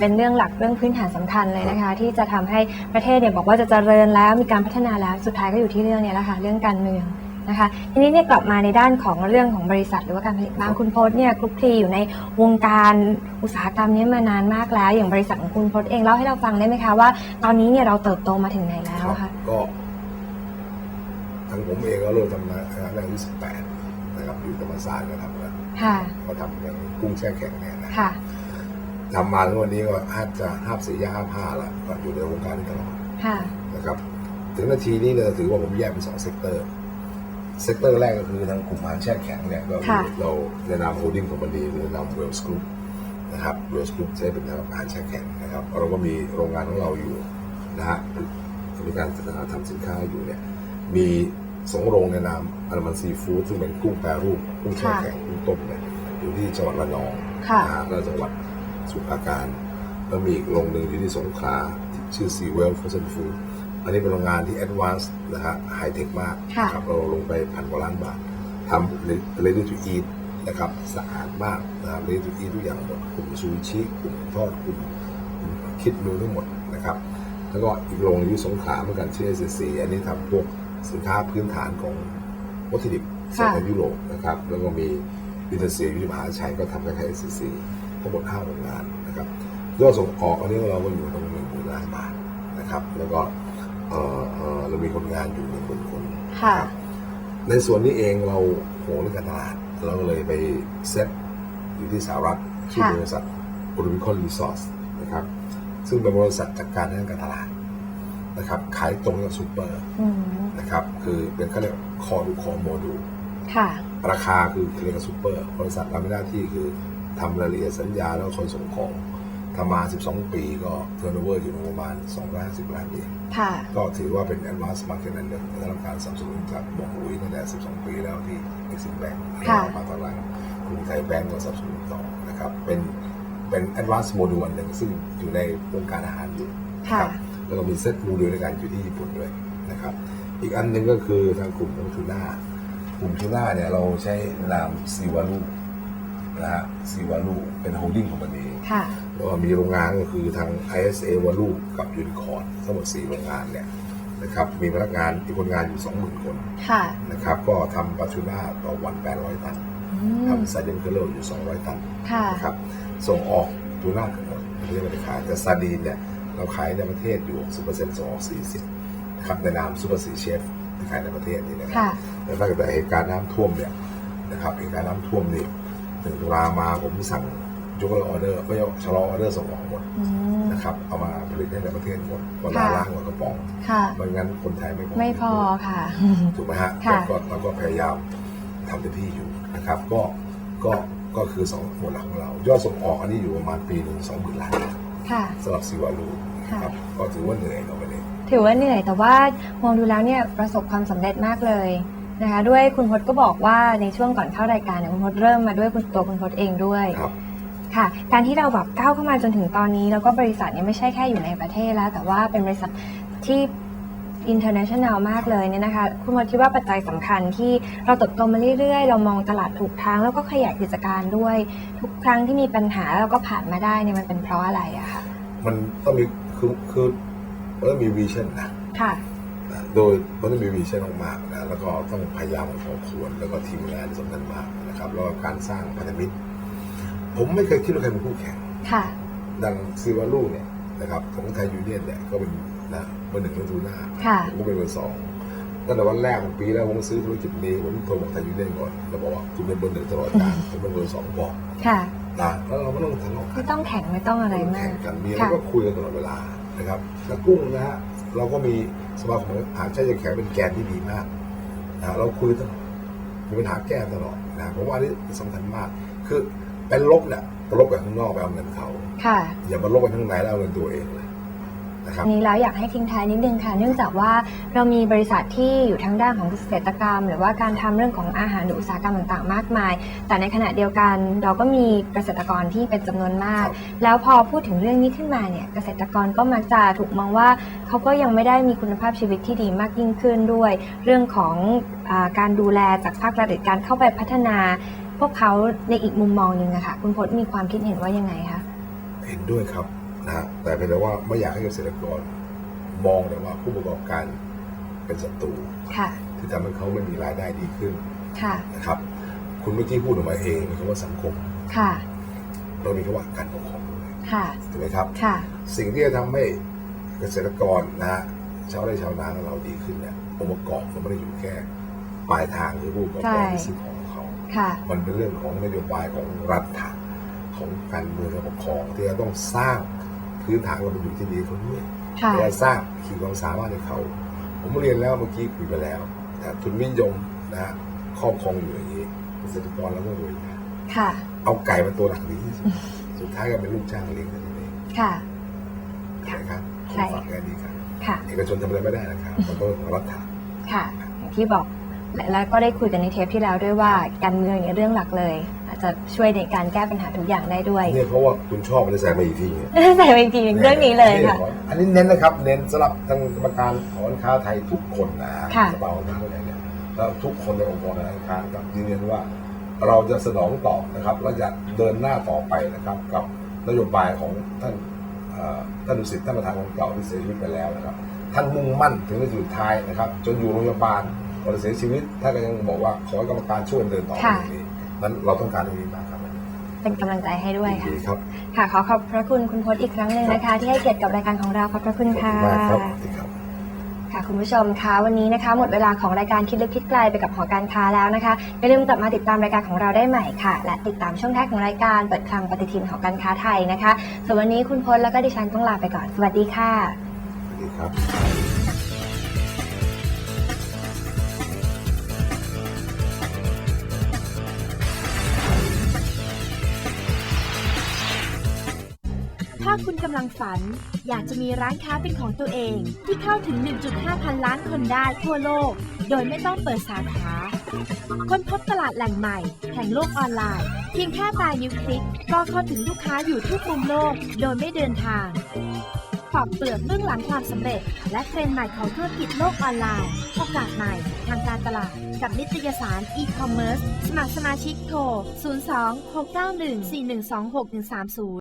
เป็นเรื่องหลักเรื่องพื้นฐานสำคัญเลยนะคะ ที่จะทำให้ประเทศเนี่ยบอกว่าจะเจริญแล้วมีการพัฒนาแล้วสุดท้ายก็อยู่ที่เรื่องเนี้แหละค่ะเรื่องการเมืองนะคะทีนี้เนี่ยกลับมาในด้านของเรื่องของบริษัทหรือว่าการผลิตบ้างคุณพจน์เนี่ยคลุกคลีอยู่ในวงการอุตสาหกรรมนี้มานานมากแล้ว อย่างบริษัทของคุณพจน์เองเล่าให้เราฟังได้ไหมคะว่า ตอนนี้เนี่ยเราเติบโตมาถึงไหนแล้วอะคะก็ทางผมเองก็เริ่มทำงานตั้งแต่อายุสิบแปดนะครับอยู่ธรรมศาสตร์ก็ทำกันค่ะก็ทำกันกุ้งแช่แข็งเนี่ยนะค่ะ ทำมาทุกวันนี้ก็ห้าจะห้าสี่ย่างห้าห้าละก็อยู่ในวงการนี้ตลอดค่ะ นะครับ ถึงนาทีนี้เนี่ยถือว่าผมแยกเป็นสองเซกเตอร์ เซกเตอร์แรกก็คือทางกลุ่มอาหารแช่แข็งเนี่ยก็คือค่ะ เราในนามโฮลดิ้งคอมพานีหรือในนามเวลส์กรุ๊ปนะครับเวลส์กรุ๊ปใช้เป็นอาหารแช่แข็งนะครับ เราก็มีโรงงานของเราอยู่นะฮะมีการทำสินค้าอยู่เนี่ย มีสองโรงในนามอัลมันซีฟู้ดซึ่งเป็นกุ้งแปรรูปกุ้งแช่แข็งกุ้งต้มเนี่ยอยู่ที่จังหวัดระนอง ค่ะ นะฮะและจังหวัด สมุพรปราการ แล้วมีอีกโรงหนึ่งอยู่ที่สงขลาที่ชื่อซีเวลฟ r เซนฟู้ดอันนี้เป็นโรงงานที่แอดวานซ์นะฮะไฮเทคมากค่ะนะครับเราลงไปพันกว่าล้านบาททำ ready to eat นะครับสะอาดมากนะครับ ready to eat ทุกอย่างหมดกลุ่มซูชิกลุ่มทอดกลุ่มคิดมิลทั้งหมดนะครับแล้วก็อีกโรงอยู่ที่สงขลาเหมือนกันชื่อ SCC อันนี้ทำพวกสินค้าพื้นฐานของวัตถุดิบส่งไปยุโรปนะครับแล้วก็มีวิทยาเสียวิทยมหาชัยก็ทำคล้ายๆ SCC ทั้งหมด5โรงงานนะครับยอดส่งออกอันนี้เราก็อยู่ตรงหนึ่งหมื่นล้านบาทนะครับ แล้วก็เอ่อเอ่อเรามีคนงานอยู่หนึ่งหมื่นคนค่ะนะครับในส่วนนี้เองเราโหเรื่องการตลาด เราก็เลยไปเซ็ตอยู่ที่สหรัฐชื่อบริษัท o r i c o n Resource นะครับ ซึ่งเป็นบริษัทจัดการเรื่องการตลาดนะครับขายตรงกับซูเปอร์อืมนะครับ คือเป็นเขาเรียกคอดูคอโมดูค่ะราคาคือเคลียร์กับซูเปอร์บริษัทเราไม่หน้าที่คือ ทำรายละเอียดสัญญาแล้วก็คนส่งของทำมา 12 ปีก็เทอร์โนเวอร์อยู่ประมาณ 250 ล้านเหรียญค่ะก็ถือว่าเป็น advanced market อันหนึ่งได้รับการสนับสนุนจากบองหุยตั้งแต่ 12 ปีแล้วที่ Exim Bank ค่ะมาตอนหลังกรุงไทยแบงก์ก็สนับสนุนต่อนะครับเป็นเป็น advanced module อันหนึ่งซึ่งอยู่ในวงการอาหารอยู่ค่ะนะครับแล้วก็มีเซตโมดูลในการอยู่ที่ญี่ปุ่นด้วยนะครับอีกอันหนึ่งก็คือทางกลุ่มของทูน่ากลุ่มทูน่าเนี่ยเราใช้นามซีวารู นะฮะซีวารูเป็นโฮลดิ้งของมันเองค่ะแล้วก็มีโรงงานก็คือทาง ISA วาลูกับยูนิคอร์ทั้งหมด4โรงงานเนี่ยนะครับมีพนักงานมีคนงานอยู่ 20,000 คนค่ะนะครับก็ทำปลาทูน่าต่อวัน 800 ตันอืมทำซาดินเคโลอยู่ 200 ตันค่ะนะครับส่งออกทูน่าทั้งหมดไม่ได้ไปขายแต่ซาดีนเนี่ยเราขายในประเทศอยู่ 60%ส่งออก 40นะครับในนามซูเปอร์ซีเชฟที่ขายในประเทศนี่นะครัค่ะแต่ถ้าเกิดเหตุการณ์น้ำท่วมเนี่ยนะครับเหตุการณ์น้ำท่วมนี่ ถึงตุลามาผมสั่งยกเลิกออเดอร์ไม่ยกชะลอออเดอร์ส่งออกหมดอืม นะครับเอามาผลิตให้ในประเทศหมดเวลาค่ะล้างหมดกระป๋องค่ะ ไม่งั้นคนไทยไม่พอไม่พอค่ะ ถูกไหมฮะค่ะ ก็เราก็พยายามทำเต็มที่อยู่นะครับ ก็ก็ก็คือสองหมวดหลักของเรา ยอดส่งออกอันนี้อยู่ประมาณปีหนึ่งสองหมื่นล้านค่ะ สำหรับซีวารูนะครับก็ถือว่าเหนื่อยต่อไปนี้ถือว่าเหนื่อยแต่ว่ามองดูแล้วเนี่ยประสบความสำเร็จมากเลย นะคะ ด้วยคุณพจน์ก็บอกว่าในช่วงก่อนเข้ารายการเนี่ยคุณพจน์เริ่มมาด้วยคุณตัวคุณพจน์เองด้วยครับ ค่ะ การที่เราแบบก้าวเข้ามาจนถึงตอนนี้ แล้วก็บริษัทเนี่ยไม่ใช่แค่อยู่ในประเทศแล้ว แต่ว่าเป็นบริษัทที่ international มากเลยเนี่ยนะคะคุณพจน์คิดว่าปัจจัยสำคัญที่เราเติบโตมาเรื่อยๆ เรามองตลาดถูกทาง แล้วก็ขยายกิจการด้วย ทุกครั้งที่มีปัญหาเราก็ผ่านมาได้เนี่ยมันเป็นเพราะอะไรอะคะมันต้องมีคือคือมันต้องมีวิชั่นนะค่ะ นะโดยมันต้องมีวิชั่นมากๆนะแล้วก็ต้องพยายามพอควรแล้วก็ทีมงานสำคัญมากนะครับแล้วก็การสร้างพันธมิตร ผมไม่เคยคิดว่าใครเป็นคู่แข่งค่ะ ดังซีวารูเนี่ยนะครับของไทยยูเนียนเนี่ยก็เป็นนะเบอร์หนึ่งของทูน่าค่ะผมก็เป็นเบอร์สองตั้งแต่วันแรกของปีแล้วผมซื้อธุรกิจนี้ผมโทรบอกไทยยูเนียนก่อนแล้วบอกว่าคุณเป็นเบอร์หนึ่งตลอดกาลผมเป็นเบอร์สองบอกค่ะนะแล้วเราไม่ต้องทะเลาะกัไม่นต้องแข่งไม่ต้องอะไรมาแข่กงกันมีอะไรค่ะก็คุยกันตลอดเวลานะครับแล้วกุ้งนะฮะเราก็มี สมาคมอาหารใช้จะแข็งเป็นแกนที่ดีมากนะเราคุยตลอดมีปัญหาแก้ตลอดนะผมว่าอันนี้สำคัญมาก คือเป็นลบเนี่ยไปลบกันข้างนอกไปเอาเงินเขาค่ะอย่ามาลบกันข้างในแล้วเอาเงินตัวเองเลย นะครับ นี้แล้วอยากให้ทิ้งท้ายนิดนึงค่ะ เนื่องจากว่าเรามีบริษัทที่อยู่ทางด้านของเกษตรกรรม หรือว่าการทำเรื่องของอาหารหรืออุตสาหกรรมต่างๆ มากมาย แต่ในขณะเดียวกันเราก็มีเกษตรกรที่เป็นจำนวนมากครับแล้วพอพูดถึงเรื่องนี้ขึ้นมาเนี่ยเกษตรกรก็มักจะถูกมองว่าเขาก็ยังไม่ได้มีคุณภาพชีวิตที่ดีมากยิ่งขึ้นด้วย เรื่องของอาการดูแลจากภาครัฐหรือการเข้าไปพัฒนา พวกเขาในอีกมุมมองหนึ่งอะค่ะคุณพจน์มีความคิดเห็นว่ายังไงคะ เห็นด้วยครับ นะฮะแต่เป็นแต่ว่าไม่อยากให้เกษตรกรมองแต่ว่าผู้ประกอบการเป็นศัตรูค่ะที่ทำให้เขาไม่มีรายได้ดีขึ้นค่ะนะครับ คุณเมื่อกี้พูดออกมาเองมีคำว่าสังคมค่ะเรามีคำว่าการปกครองด้วยค่ะถูกไหมครับค่ะสิ่งที่จะทำให้เกษตรกรนะฮะชาวไร่ชาวนาของเราดีขึ้นเนี่ยองค์ประกอบมันไม่ได้อยู่แค่ปลายทางคือผู้ประกอบการใช่ที่ซื้อของเขาค่ะมันเป็นเรื่องของนโยบายของรัฐะของการเมืองการปกครองที่จะต้องสร้าง พื้นฐานความเป็นอยู่ที่ดีให้เขาด้วยค่ะและสร้างขีดความสามารถให้เขา ผมเรียนแล้วเมื่อกี้คุยไปแล้วแต่ทุนนิยมนะฮะครอบครองอยู่อย่างนี้เกษตรกรเราก็รวยนะค่ะเอาไก่เป็นตัวหลักดีที่สุดสุดท้ายก็เป็นลูกจ้างเลี้ยงกันเองค่ะใช่ไหมครับใช่ผมฝากแค่นี้ครับค่ะเอกชนทำอะไรไม่ได้นะครับมันต้องรัฐะค่ะ อย่างที่บอกและแล้วก็ได้คุยกันในเทปที่แล้วด้วยว่าการเมืองเนี่ยเรื่องหลักเลยอา จจะช่วยในการแก้ปัญหาทุกอย่างได้ด้วย เนี่ยเพราะว่าคุณชอบมันจะใส่มาอีกทีเนี่ยใส่ไปจริงๆเรื่องนี้เลยค่ะ อันนี้เน้นนะครับ เน้นสำหรับทางกรรมการหอการค้าไทยทุกคนนะค่ะ สภาหอการค้าไทยเนี่ยแล้วทุกคนในองค์กรการค้าครับยืนยันว่า เราจะสนองตอบนะครับและจะเดินหน้าต่อไปนะครับ กับนโยบายของท่านเอ่อท่านดุสิตท่านประธานคนเก่าที่เสียชีวิตไปแล้วนะครับ ท่านมุ่งมั่นถึงในสุดท้ายนะครับ จนอยู่โรงพยาบาลก่อนจะเสียชีวิตท่านก็ยังบอกว่าขอให้กรรมการช่วยเดินต่อไปค่ะ อย่างนี้ นั้นเราต้องการตรงนี้มากครับเป็นกำลังใจให้ด้วยค่ะ ดีครับค่ะ ขอขอบพระคุณคุณพจน์อีกครั้งหนึ่งนะคะ ที่ให้เกียรติกับรายการของเราขอบพระคุณขอบค่ะคุณมากครับสวัสดีครับ ค่ะคุณผู้ชมคะวันนี้นะคะ หมดเวลาของรายการคิดลึกคิดไกลไปกับหอการค้าแล้วนะคะอย่าลืมกลับมาติดตามรายการของเราได้ใหม่ค่ะ และติดตามช่วงแรกของรายการเปิดคลังปฏิทินหอการค้าไทยนะคะส่วนวันนี้คุณพลแล้วก็ดิฉันต้องลาไปก่อนสวัสดีค่ะ สวัสดีครับ ถ้าคุณกำลังฝัน อยากจะมีร้านค้าเป็นของตัวเอง ที่เข้าถึง 1.5 พันล้านคนได้ทั่วโลก โดยไม่ต้องเปิดสาขาค้นพบตลาดแหล่งใหม่ แห่งโลกออนไลน์ เพียงแค่ปลายนิ้วคลิก ก็เข้าถึงลูกค้าอยู่ทุกมุมโลก โดยไม่เดินทางปอกเปลือกเบื้องหลังความสำเร็จ และเทรนด์ใหม่ของธุรกิจโลกออนไลน์โอกาสใหม่ทางการตลาด กับนิตยสาร e-commerce สมัครสมาชิกโทร 02 691 4126 130